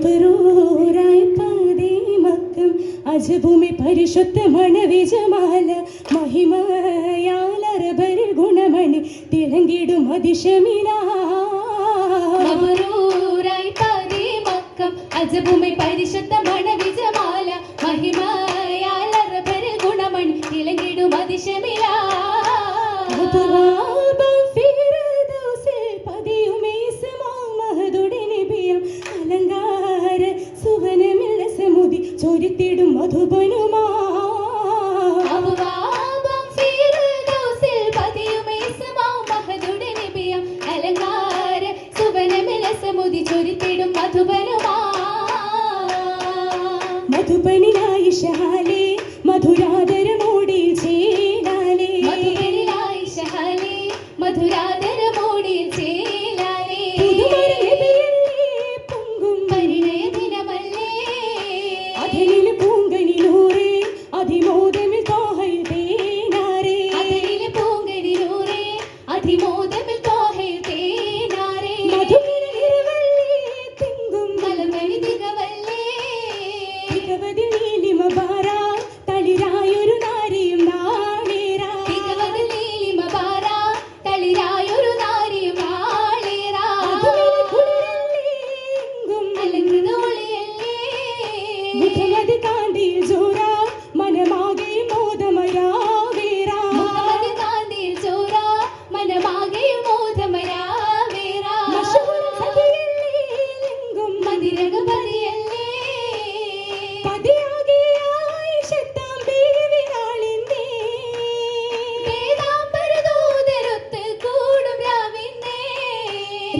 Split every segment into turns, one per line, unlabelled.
ജപരൂരായി പാതേ മക്കം അജഭൂമി പരിശുദ്ധ മണവിജമാല മഹിമയാലറബരി ഗുണമണി തിളങ്ങിടും അതിശമിനായി
പാതേ മക്കം അജഭൂമി പരിശുദ്ധ മണവിജമാല മഹിമയാലറബരി ഗുണമണി തിളങ്ങിടും അതിശമിലാ
തുരുത്തിടും മധുബനുമാ.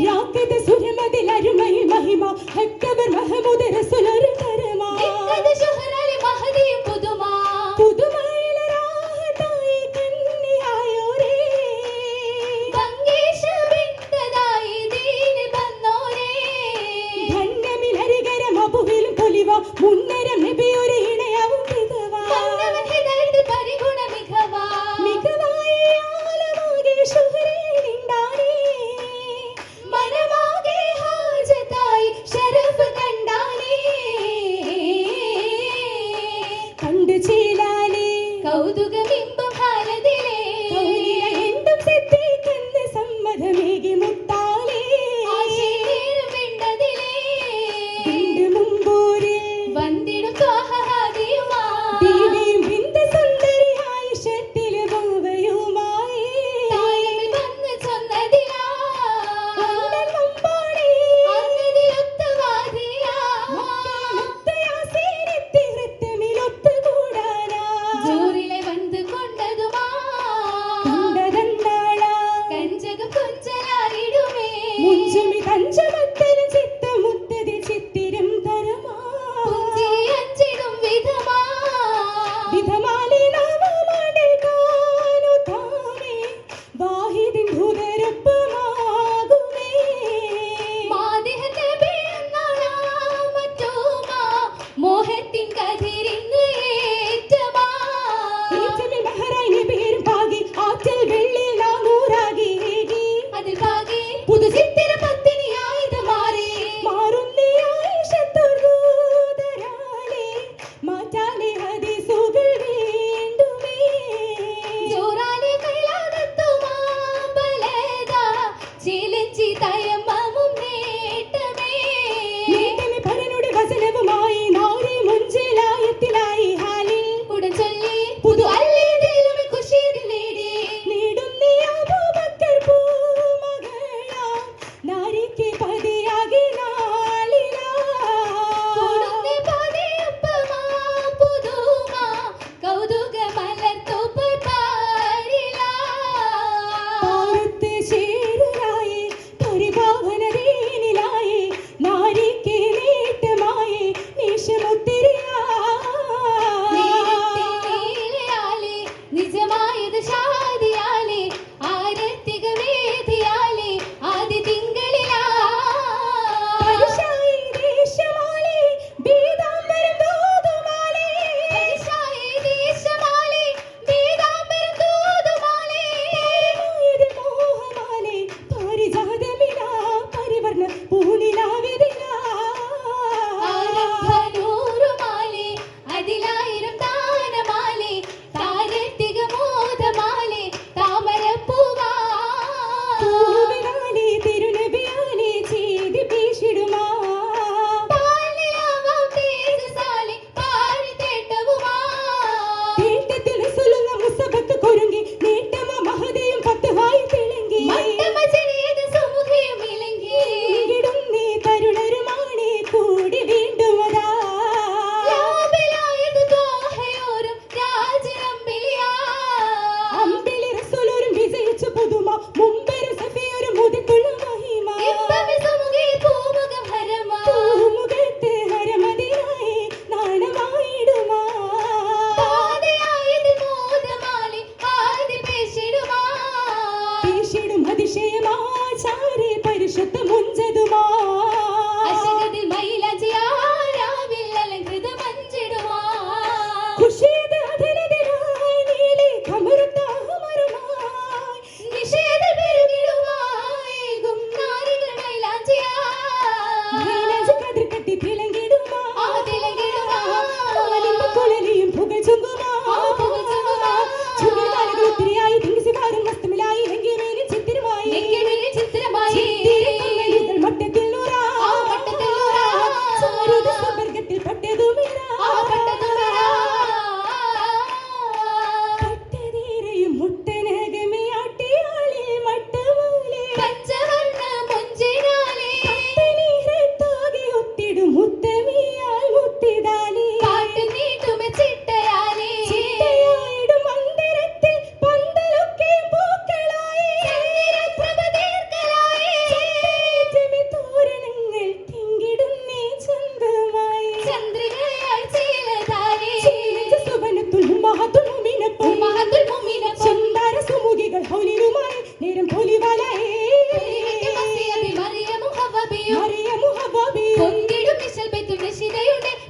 ராக்கத சுரமதில் அருமையில் மகிமா ஹக்கவர் மஹமுத ரசூல் ஒரு கரமா இக்கத
ஷஹரலி மஹதி புதுமா
புதுமையில ராஹதாய் கன்னியாயோரே
பங்கேஷ விட்டதாய் தீனி பன்னோரே
ധന്യമിലരികരം അപുവിലും പൊലിവ മുന്നരം നബിയൊരു
കൗതുകബിംബ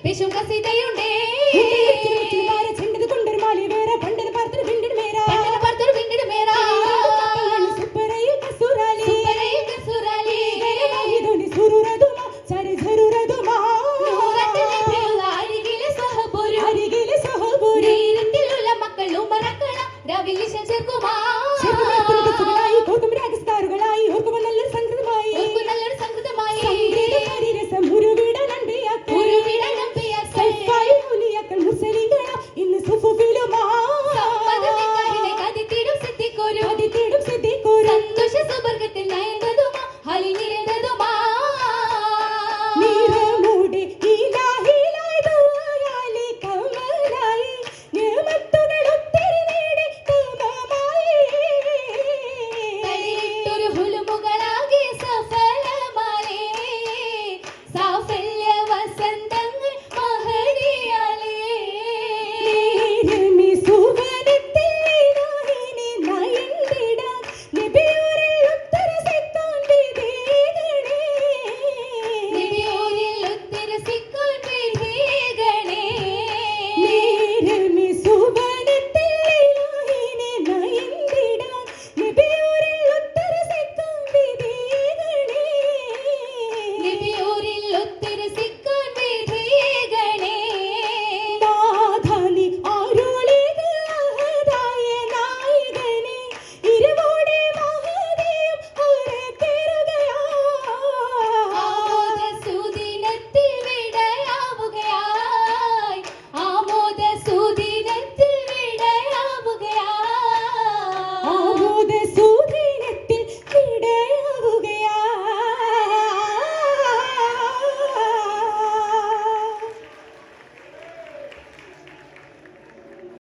弟兄